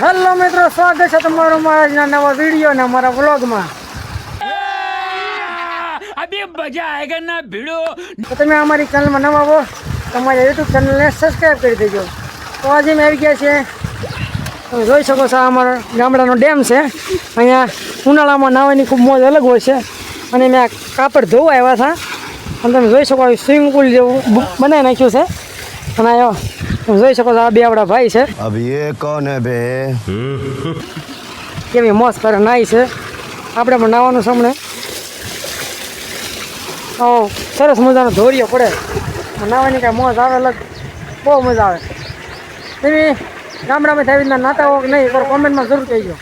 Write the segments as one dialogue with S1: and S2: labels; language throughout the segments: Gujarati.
S1: હેલો મિત્રો સ્વાગત છે તમારું મારા નવા વીડિયો ને અમારા વ્લોગમાં
S2: અભી મજા આયેગા ના
S1: ભીડો. તમે અમારી ચેનલમાં નવા આવો તમારા યુટ્યુબ ચેનલને સબસ્ક્રાઈબ કરી દેજો. તો આજે મેં આવી ગયા છે તમે જોઈ શકો છો અમારો ગામડાનો ડેમ છે. અહીંયા ઉનાળામાં નાવાની ખૂબ મોજ અલગ હોય છે. અને મેં કાપડ ધોવા આવ્યા હતા. અને તમે જોઈ શકો સ્વિમિંગ પુલ જેવું બનાવી નાખ્યું છે. અને આવ્યો જોઈ શકો છો આ બે આપડા ભાઈ છે.
S3: અભી એ કોને બે?
S1: કેવી મસ્ત કરે નાઈ છે? આપણે પણ નાવાનું સામે ઓ સરસ મજાનો ધોરિયો પડે. નાવાની કાંઈ મોજ આવે લગ બહુ મજા આવે. તમે ગામડામાં થાય રીતના નાતા હોય નહીં પર કોમેન્ટમાં જરૂર કહેજો.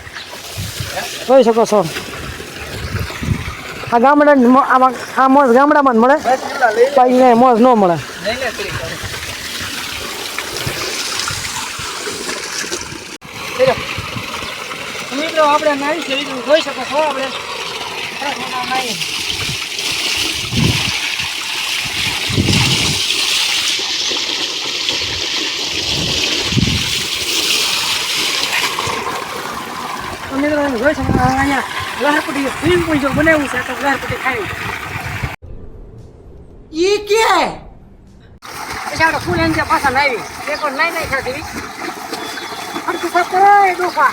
S1: જોઈ શકો છો. આ ગામડા આમાં આ મોજ ગામડામાં જ મળે. બાકી મોજ ન મળે. આપણે નાવી છે તમે જોઈ શકો આપણે. નાહી મિત્રો જોઈ શકો અહીંયા લહરપટ્ટી સ્વિમિંગ પુલ જો બનાવ્યું છે, તો લહરપટ્ટી ખાઈ. ઈ કે? પછી આપણે ફૂલ એન્જોય પાછા નાવી એક વાર નાઈ નાઈ ખાધી હરખું સપરે ડોફા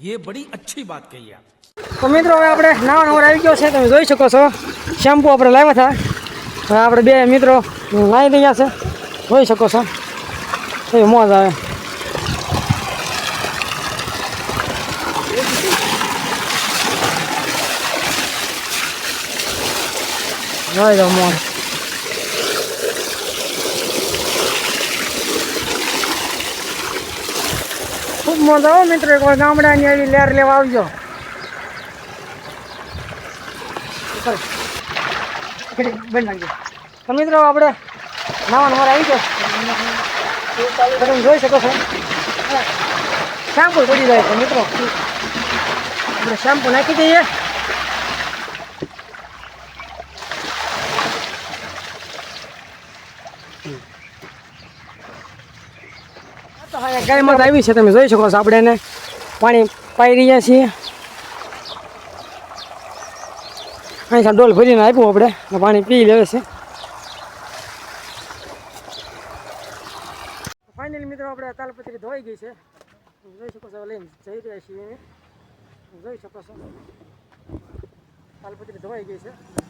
S2: ये बड़ी अच्छी बात कही आप
S1: તો મિત્રો હવે આપણે નાવાનો ઓર આવી ગયો છે તમે જોઈ શકો છો શેમ્પુ આપણે લાવ્યા હતા હવે આપણે બે મિત્રો નાહી રહ્યા છે જોઈ શકો છો એ મોજ આવે જોઈ લો મોજ ખૂબ મોજ આવો મિત્રો એક વાર ગામડાની આવી લેર લેવા આવજો બંધ નાખજો તો મિત્રો આપણે નાવા નવાર આવી ગયો તો તમે જોઈ શકો છો. શેમ્પુ પડી જાય છે, મિત્રો. આપણે શેમ્પુ નાખી દઈએ. ગાયમાં આવી છે, તમે જોઈ શકો છો આપણે એને પાણી પાઈ રહ્યા છીએ. અહીંયા ડોલ ભરીને આપ્યું આપણે પાણી પી લેવે છે. ફાઇનલી મિત્રો આપણે તાલપત્રી ધોઈ ગઈ છે. જોઈ શકો છો, લઈને જઈ રહ્યા છીએ. જોઈ શકો છો. તાલપત્રી ધોઈ ગઈ છે.